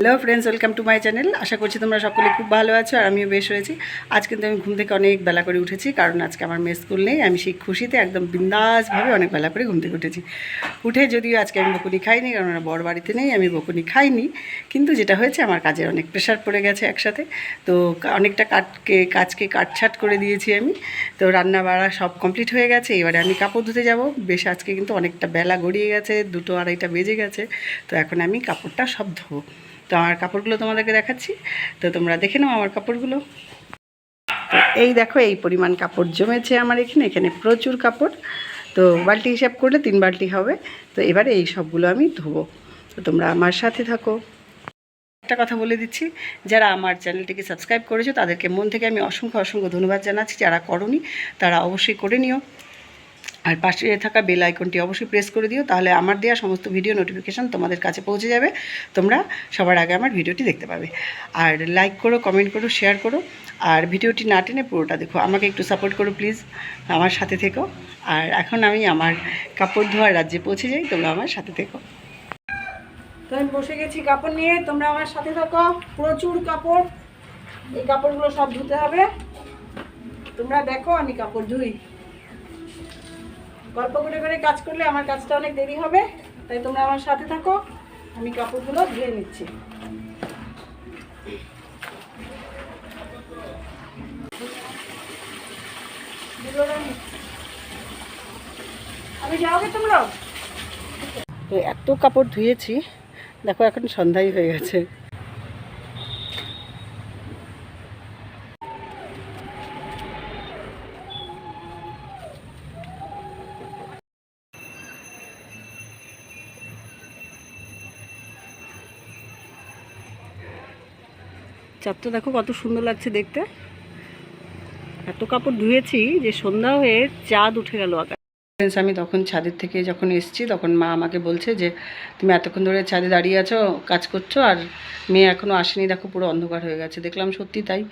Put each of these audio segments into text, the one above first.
Hello friends welcome to my channel আশা করছি তোমরা সকলে খুব ভালো আছো আর আমিও বেশ হয়েছি আজ কিন্তু আমি ঘুম থেকে অনেক বেলা করে উঠেছি, কারণ আজকে আমার মেয়ে স্কুল নেই। আমি সেই খুশিতে একদম বিন্দাসভাবে অনেক বেলা করে ঘুম থেকে উঠেছি। উঠে যদিও আজকে আমি বকুনি খাইনি, কারণ আমার বড় বাড়িতে নেই, আমি বকুনি খাইনি। কিন্তু যেটা হয়েছে, আমার কাজের অনেক প্রেশার পড়ে গেছে একসাথে। তো অনেকটা কাটকে, কাজকে কাটছাট করে দিয়েছি আমি। তো রান্না বাড়া সব কমপ্লিট হয়ে গেছে। এবারে আমি কাপড় ধুতে যাব। বেশ আজকে কিন্তু অনেকটা বেলা গড়িয়ে গেছে, দুটো আড়াইটা বেজে গেছে। তো এখন আমি কাপড়টা সব ধোবো। তো আমার কাপড়গুলো তোমাদেরকে দেখাচ্ছি। তো তোমরা দেখে নাও আমার কাপড়গুলো। এই দেখো, এই পরিমাণ কাপড় জমেছে আমার এখানে। এখানে প্রচুর কাপড়। তো বালতি হিসাব করলে তিন বালতি হবে। তো এবারে এই সবগুলো আমি ধোবো। তো তোমরা আমার সাথে থাকো। একটা কথা বলে দিচ্ছি, যারা আমার চ্যানেলটিকে সাবস্ক্রাইব করেছ, তাদেরকে মন থেকে আমি অসংখ্য অসংখ্য ধন্যবাদ জানাচ্ছি। যারা করনি, তারা অবশ্যই করে নিও। আর পাশে থাকা বেল আইকনটি অবশ্যই প্রেস করে দিও, তাহলে আমার দেওয়া সমস্ত ভিডিও নোটিফিকেশান তোমাদের কাছে পৌঁছে যাবে। তোমরা সবার আগে আমার ভিডিওটি দেখতে পাবে। আর লাইক করো কমেন্ট করো শেয়ার করো, আর ভিডিওটি না টেনে পুরোটা দেখো। আমাকে একটু সাপোর্ট করো প্লিজ আমার সাথে থেকো। আর এখন আমি আমার কাপড় ধোয়ার রাজ্যে পৌঁছে যাই, তোমরা আমার সাথে থেকো। তো আমি বসে গেছি কাপড় নিয়ে, তোমরা আমার সাথে থাকো। প্রচুর কাপড়। এই কাপড়গুলো সব ধুতে হবে। তোমরা দেখো, আমি কাপড় ধুই। গল্প করে করে কাজ করলে আমার কাজটা অনেক দেরি হবে, তাই তোমরা আমার সাথে থাকো, আমি কাপড়গুলো ধুয়ে নিচ্ছি। আমি যাওগে তোমরা তো এত কাপড় ধুয়েছি, দেখো এখন সন্ধ্যাই হয়ে গেছে। চাপটা দেখো কত সুন্দর লাগছে দেখতে। এত কাপড় ধুয়েছি যে সন্ধ্যা হয়ে চাঁদ উঠে গেল আকাশ। আমি তখন ছাদের থেকে যখন এসেছি, তখন মা আমাকে বলছে যে, তুমি এতক্ষণ ধরে ছাদে দাঁড়িয়ে আছো, কাজ করছ, আর মেয়ে এখনও আসেনি, দেখো পুরো অন্ধকার হয়ে গেছে। দেখলাম সত্যি তাই।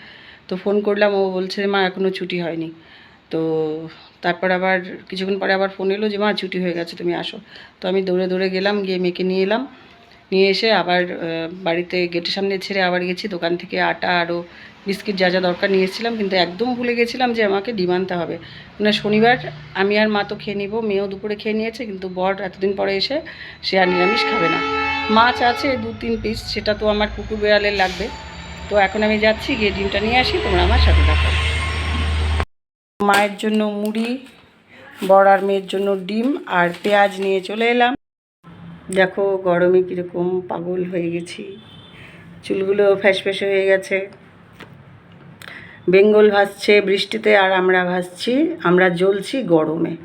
তো ফোন করলাম, ও বলছে মা এখনও ছুটি হয়নি। তো তারপর আবার, কিছুক্ষণ পরে আবার ফোন এলো যে, মা, ছুটি হয়ে গেছে, তুমি আসো। তো আমি দৌড়ে দৌড়ে গেলাম, গিয়ে মেয়েকে নিয়ে এলাম। নিয়ে এসে আবার বাড়িতে গেটের সামনে ছেড়ে আবার গেছি। দোকান থেকে আটা আরও বিস্কিট যা যা দরকার নিয়ে এসেছিলাম। কিন্তু একদম ভুলে গেছিলাম যে আমাকে ডিম আনতে হবে। মানে শনিবার আমি আর মা তো খেয়ে নিব, মেয়েও দুপুরে খেয়ে নিয়েছে, কিন্তু বর এতদিন পরে এসে সে আর নিরামিষ খাবে না। মাছ আছে, দু তিন পিস সেটা তো আমার কুকুর বেড়ালের লাগবে। তো এখন আমি যাচ্ছি, গিয়ে ডিমটা নিয়ে আসি, তোমরা আমার সাথে থাকো। মায়ের জন্য মুড়ি, বর আর মেয়ের জন্য ডিম আর পেঁয়াজ নিয়ে চলে এলাম। দেখো গরমে কীরকম পাগল হয়ে গেছি। চুলগুলো ফ্যাস ফ্যাসে হয়ে গেছে। বেঙ্গল ভাসছে, বৃষ্টিতে আর আমরা ভাসছি, আমরা জ্বলছি গরমে।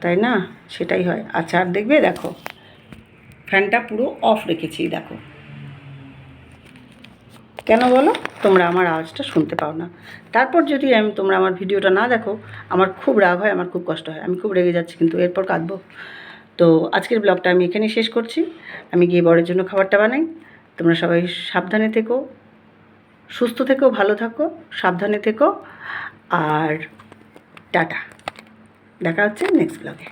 তাই না? সেটাই হয়। আচ্ছা আর দেখবে দেখো, ফ্যানটা পুরো অফ রেখেছি, দেখো। কেন বলো? তোমরা আমার আওয়াজটা শুনতে পাও না। তারপর যদি আমি তোমরা আমার ভিডিওটা না দেখো, আমার খুব রাগ হয়, আমার খুব কষ্ট হয়। আমি খুব রেগে যাচ্ছি, কিন্তু এরপর কাঁদবো। তো আজকের ব্লগটা আমি এখানেই শেষ করছি। আমি গিয়ে বরের জন্য খাবারটা বানাই। তোমরা সবাই সাবধানে থেকো, সুস্থ থেকো, ভালো থাকো, সাবধানে থেকো। আর টাটা। দেখা হচ্ছে নেক্সট ব্লগে